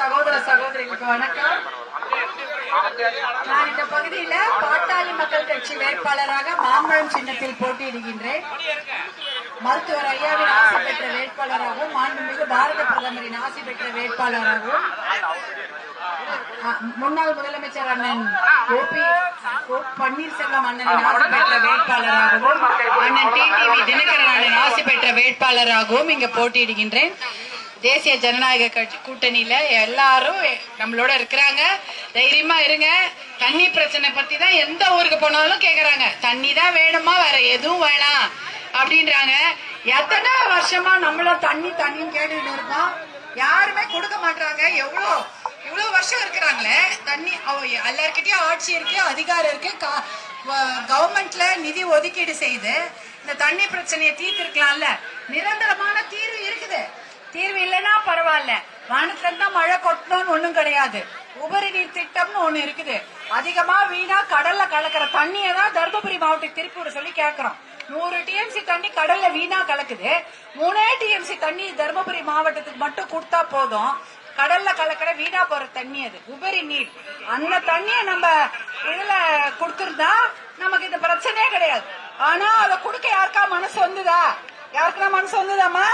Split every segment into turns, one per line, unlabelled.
சகோதர சகோதரிகளுக்கு வணக்கம். நான் இந்த பகுதியில பாட்டாளி மக்கள் கட்சி வேட்பாளராக மாம்பழம் சின்னத்தில் போட்டியிடுகின்றேன். மருத்துவர் ஐயாவின் ஆசி பெற்ற வேட்பாளராகவும் மாண்புமிகு பாரத பிரதமரின் ஆசி பெற்ற வேட்பாளராகவும் முன்னாள் முதலமைச்சர் அண்ணன் ஓபி ஓ பன்னீர்செல்வம் அண்ணனின் ஆசி பெற்ற வேட்பாளராகவும் அண்ணன் டிடிவி தினகரன் அண்ணன் ஆசி பெற்ற வேட்பாளராகவும் இங்க போட்டியிடுகின்றேன். தேசிய ஜனநாயக கட்சி கூட்டணியில எல்லாரும் நம்மளோட இருக்கிறாங்க. தைரியமா இருங்க. தண்ணி பிரச்சனை பத்தி தான் எந்த ஊருக்கு போனாலும் கேக்குறாங்க. தண்ணி தான் வேணுமா? வேற எதுவும் வேணாம். அப்படின்றாங்க. எத்தனை வருஷமா நம்மள தண்ணி தண்ணி கேட்டுட்டு இருக்கோம். யாருமே கொடுக்க மாட்டாங்க எவ்வளோ இவ்வளவு வருஷம் இருக்கிறாங்களே. தண்ணி எல்லாருக்கிட்டயும் ஆட்சி இருக்கு அதிகாரம் இருக்கு. கா- கவர்மெண்ட்ல நிதி ஒதுக்கீடு செய்து இந்த தண்ணி பிரச்சனையை தீர்த்திருக்கலாம்ல. நிரந்தரமா தீர்வு இல்லைன்னா பரவாயில்ல. வானத்துல இருந்தா மழை கொட்டணும்னு ஒண்ணும் கிடையாது. உபரி நீர் திட்டம்னு ஒண்ணு இருக்குது. அதிகமா வீணா கடல்ல கலக்கிற தண்ணியை தான் தருமபுரி மாவட்டத்துக்கு திருப்பி சொல்லி கேக்குறோம். நூறு டிஎம்சி தண்ணி கடல்ல வீணா கலக்குது. மூணே டிஎம்சி தண்ணி தருமபுரி மாவட்டத்துக்கு மட்டும் கொடுத்தா போதும். கடல்ல கலக்கிற வீணா போற தண்ணி அது உபரி நீர். அந்த தண்ணியை நம்ம இதுல கொடுத்துருந்தா நமக்கு இந்த பிரச்சனையே கிடையாது. ஆனா அதை கொடுக்க யாருக்கா மனசு வந்துதா? யாருக்குன்னா மனசு வந்துதாம்மா?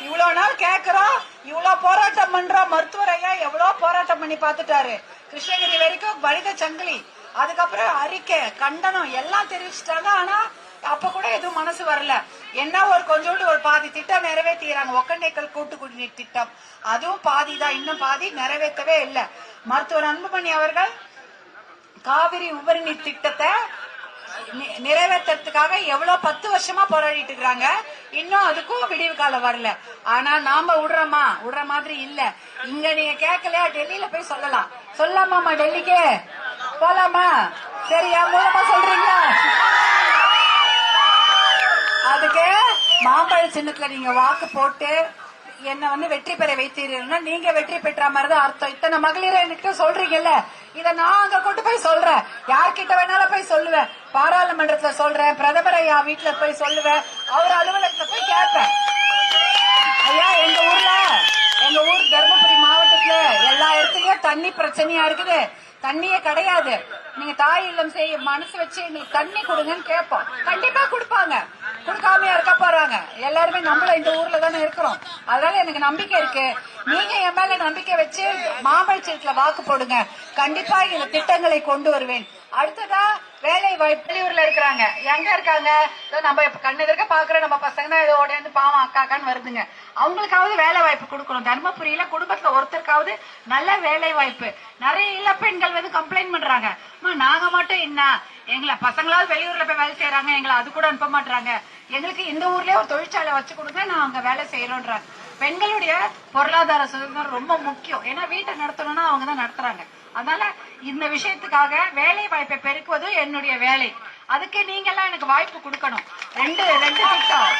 இவ்வளவு நாள் கேக்குறோம் இவ்வளவு போராட்டம் பண்ணுற மருத்துவர் ஐயா எவ்வளவு போராட்டம் பண்ணி பார்த்துட்டாரு கிருஷ்ணகிரி வரைக்கும் வலித சங்கிலி. அதுக்கப்புறம் அறிக்கை கண்டனம் எல்லாம் தெரிவிச்சிட்டாங்க. ஆனா அப்ப கூட எதுவும் மனசு வரல. என்ன ஒரு கொஞ்சோண்டு ஒரு பாதி திட்டம் நிறைவேற்றிறாங்க ஒக்கண்டைக்கல் கூட்டு குடிநீர் திட்டம். அதுவும் பாதி தான் இன்னும் பாதி நிறைவேற்றவே இல்லை. மருத்துவர் அன்புமணி அவர்கள் காவிரி உபரி நீர் திட்டத்தை நி- எவ்வளவு பத்து வருஷமா போராடிட்டு இருக்கிறாங்க. இன்னும் அதுக்கும் விடிவு காலம் வரல. ஆனா நாம விடுறோமா? விடுற மாதிரி இல்ல. இங்க நீங்க கேட்கலையா டெல்லியில போய் சொல்லலாம். சொல்லாமாமா டெல்லிக்கு? போலாமா? சரியா மூலமா சொல்றீங்களா? அதுக்கு மாம்பழ சின்னத்துல நீங்க வாக்கு போட்டு என்ன வந்து வெற்றி பெற வைத்தீர்கள்னா நீங்க வெற்றி பெற்ற மாதிரி தான் அர்த்தம். இத்தனை மகளிர் என்கிட்ட சொல்றீங்கல்ல இத நான் அங்க கொண்டு போய் சொல்றேன். யார்கிட்ட வேணாலும் போய் சொல்லுவேன். பாராளுமன்றத்துல சொல்றேன் பிரதமர் ஐயா வீட்டுல போய் சொல்லுவேன் அவர் அலுவலகத்துல போய் கேட்பேன். ஐயா எங்க ஊர்ல எங்க ஊர் தருமபுரி மாவட்டத்துல எல்லா இடத்துலயும் தண்ணி பிரச்சனையா இருக்குது. தண்ணியே கிடையாது. நீங்க தாய் இல்லம் செய்ய மனசு வச்சு எங்களுக்கு தண்ணி கொடுங்கன்னு கேட்போம். கண்டிப்பா கொடுப்பாங்க. கொடுக்காம இருக்க போறாங்க. எல்லாருமே நம்மளும் இந்த ஊர்ல தானே இருக்கிறோம். அதனால எனக்கு நம்பிக்கை இருக்கு. நீங்க என் மேல நம்பிக்கை வச்சு மாம்பழச்சீட்டுல வாக்கு போடுங்க. கண்டிப்பா இந்த திட்டங்களை கொண்டு வருவேன். அடுத்ததா வேலை வாய்ப்பு வெளியூர்ல இருக்கிறாங்க. எங்க இருக்காங்க? நம்ம கண்ணு எதிர்க்க பாக்குற நம்ம பசங்க தான் ஏதோ ஓடியாந்து பாவம் அக்காக்கான்னு வருதுங்க. அவங்களுக்காவது வேலை வாய்ப்பு கொடுக்கணும். தர்மபுரியில குடும்பத்துல ஒருத்தருக்காவது நல்ல வேலை வாய்ப்பு. நிறைய பெண்கள் வந்து கம்ப்ளைண்ட் பண்றாங்க. அம்மா நாங்க மட்டும் என்ன? எங்களை பசங்களாவது வெளியூர்ல போய் வேலை செய்யறாங்க எங்களை அது கூட அனுப்ப மாட்டாங்க எங்களுக்கு இந்த ஊர்லயே ஒரு தொழிற்சாலை வச்சு கொடுங்க நான் அங்க வேலை செய்யறோன்றாங்க பெண்களுடைய பொருளாதார சுதந்திரம் ரொம்ப முக்கியம். ஏன்னா வீட்டை நடத்தணும்னா அவங்க தான் நடத்துறாங்க. அதனால இந்த விஷயத்துக்காக வேலை வாய்ப்பை பெருக்குவது என்னுடைய வேலை. அதுக்கு நீங்க எல்லாம் எனக்கு வாய்ப்பு கொடுக்கணும். ரெண்டு ரெண்டு திட்டம்.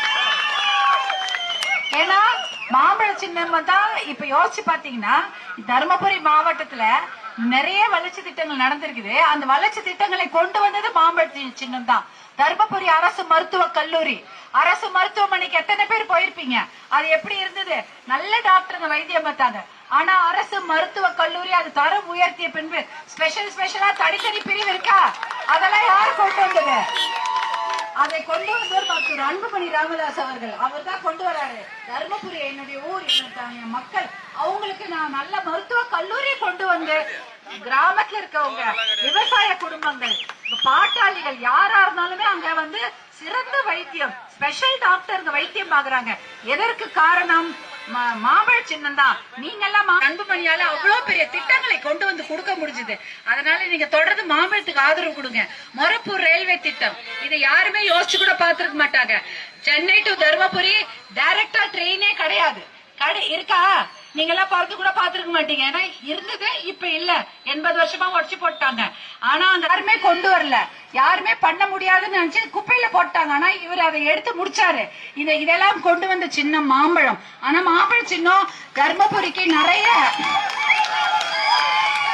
ஏன்னா மாம்பழ சின்னம் தான் இப்ப யோசிச்சு பாத்தீங்கன்னா தருமபுரி மாவட்டத்துல நிறைய வளர்ச்சி திட்டங்கள் நடந்திருக்குது. அந்த வளர்ச்சி திட்டங்களை கொண்டு வந்தது மாம்பழ சின்னம் தான். தருமபுரி அரசு மருத்துவக் கல்லூரி. அரசு மருத்துவமனைக்கு எத்தனை பேர் போயிருப்பீங்க? அது எப்படி இருந்தது? நல்ல டாக்டர் வைத்தியம் பார்த்தாங்க. ஆனா அரசு மருத்துவக் கல்லூரி அது தரம் உயர்த்திய பின்பு ஸ்பெஷல் ஸ்பெஷலா தனித்தனி பிரிவு இருக்கா? அதெல்லாம் யார் கொண்டு வந்தது? அதை கொண்டு வந்தவர் டாக்டர் அன்புமணி ராமதாஸ் அவர்கள். அவர் தான் கொண்டு வராரு. தருமபுரி என்னுடைய ஊர் என்னுடைய மக்கள் அவங்களுக்கு நான் நல்ல மருத்துவ கல்லூரி கொண்டு வந்து கிராமத்துல இருக்கவங்க விவசாய குடும்பங்கள் பாட்டாளிகள் யாரா இருந்தாலுமே அங்க வந்து சிறந்த வைத்தியம் ஸ்பெஷல் டாக்டர் வைத்தியம் பாக்குறாங்க எதற்கு காரணம்? மாம்பழ சின்னம் தான் நீங்க எல்லாம் மா- அன்புமணியால அவ்வளவு பெரிய திட்டங்களை கொண்டு வந்து கொடுக்க முடிஞ்சது. அதனால நீங்க தொடர்ந்து மாம்பழத்துக்கு ஆதரவு கொடுங்க. மொரப்பூர் ரயில்வே திட்டம். இதை யாருமே யோசிச்சு கூட பாத்துருக்க மாட்டாங்க. சென்னை டு தருமபுரி டைரக்டா ட்ரெயினே கிடையாது. கடை இருக்கா? நீங்க எல்லாம் பிறந்து கூட பாத்துருக்க மாட்டீங்க. ஏன்னா இருந்தது இப்ப இல்ல. எண்பது வருஷமா உடச்சு போட்டாங்க. ஆனா அந்த யாருமே கொண்டு வரல. யாருமே பண்ண முடியாதுன்னு நினைச்சு குப்பையில போட்டாங்க. ஆனா இவர் அதை எடுத்து முடிச்சாரு. இத இதெல்லாம் கொண்டு வந்த சின்ன மாம்பழம். ஆனா மாம்பழம் சின்னம் தர்மபுரிக்கு நிறைய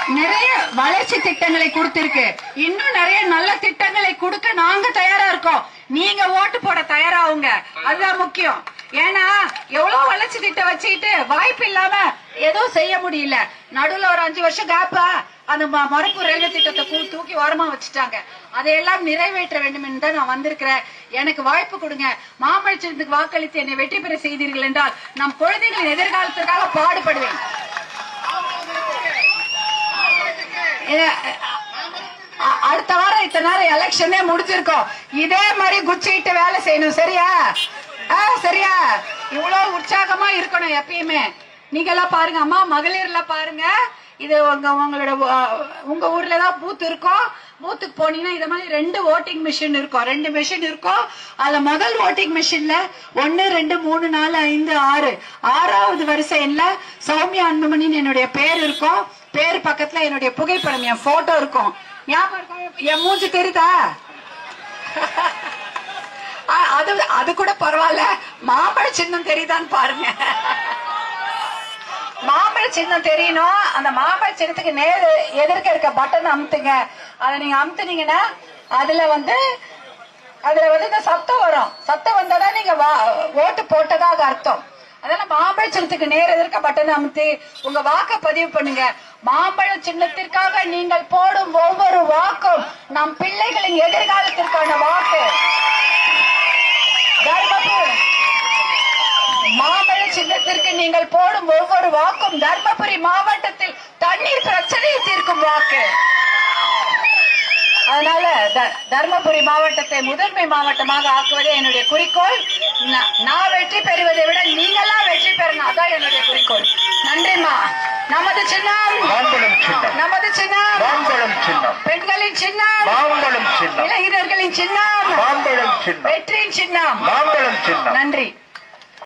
நிறைய வளர்ச்சி திட்டங்களை கொடுத்திருக்கு. இன்னும் நிறைய நல்ல திட்டங்களை கொடுக்க நாங்க தயாரா இருக்கோம். நீங்க ஓட்டு போட தயாராவுங்க அதுதான் முக்கியம். ஏன்னா எவ்வளவு வளர்ச்சி திட்டம் வச்சுக்கிட்டு வாய்ப்பு இல்லாம எதுவும் செய்ய முடியல. நடுவுல ஒரு அஞ்சு வருஷம் கேப்பா அந்த மரப்பு ரயில்வே திட்டத்தை தூக்கி ஓரமா வச்சுட்டாங்க. அதையெல்லாம் நிறைவேற்ற வேண்டும் என்று தான் நான் வந்திருக்கிறேன். எனக்கு வாய்ப்பு கொடுங்க. மாம்பழச்சத்துக்கு வாக்களித்து என்னை வெற்றி பெற செய்தீர்கள் என்றால் நம் குழந்தைகளின் எதிர்காலத்திற்காக பாடுபடுவேன். அடுத்த வாரம் இத்தனை நேரம் எலெக்ஷனே முடிஞ்சிருக்கோம். இதே மாதிரி குச்சிட்டு வேலை செய்யணும் சரியா? சரியா. இவ்வளவு உற்சாகமா இருக்கணும் எப்பயுமே. நீங்க எல்லாம் பாருங்க அம்மா மகளிர்ல பாருங்க. இது உங்க உங்களோட உங்க ஊர்ல தான் பூத் இருக்கும் பூத்துக்கு போனீங்கன்னா இத மாதிரி ரெண்டு ஓட்டிங் மிஷின் இருக்கும் ரெண்டு மிஷின் இருக்கும் அதுல முதல் ஓட்டிங் மிஷின்ல ஒன்னு ரெண்டு மூணு நாலு ஐந்து ஆறு. ஆறாவது வரிசையில சௌமியா அன்புமணின்னு என்னுடைய பேர் இருக்கும். பேர் பக்கத்துல என்னுடைய புகைப்படம் என் போட்டோ இருக்கும். ஞாபகம் இருக்கும் என் மூஞ்சி தெரியுதா? அது அது கூட பரவாயில்ல. மாம்பழ சின்னம் தெரியுதான்னு பாருங்க. மாம்பழ சின்னம் தெரியணும். அந்த மாம்பழ சின்னத்துக்கு நேர் எதிர்க்க இருக்க பட்டன் அமுத்துங்க. அதை நீங்க அமுத்துனீங்கன்னா அதுல வந்து அதுல வந்து இந்த சத்தம் வரும். சத்தம் வந்தாதான் நீங்க வா- ஓட்டு போட்டதாக அர்த்தம். அதனால மாம்பழ சின்னத்துக்கு நேர் எதிர்க்க பட்டன் அமுத்தி உங்க வாக்க பதிவு பண்ணுங்க. மாம்பழ சின்னத்திற்காக நீங்கள் போடும் ஒவ்வொரு வாக்கும் நம் பிள்ளைகளின் எதிர்காலத்திற்கான வாக்கு தர்மபுரி மாம்பழ சின்னத்திற்கு நீங்கள் போடும் ஒவ்வொரு வாக்கும் தர்மபுரி மாவட்டத்தில் தண்ணீர் பிரச்சனையை தீர்க்கும் வாக்கு. அதனால தர்மபுரி மாவட்டத்தை முதன்மை மாவட்டமாக ஆக்குவதே என்னுடைய குறிக்கோள். நான் வெற்றி பெறுவதை விட நீங்களாம் வெற்றி பெறணும். அதான் என்னுடைய குறிக்கோள். நன்றிம்மா. நமது சின்னம். நமது சின்னம். பெண்களின் சின்னம். இளைஞர்களின் சின்னம். வெற்றியின்
சின்னம்.
நன்றி.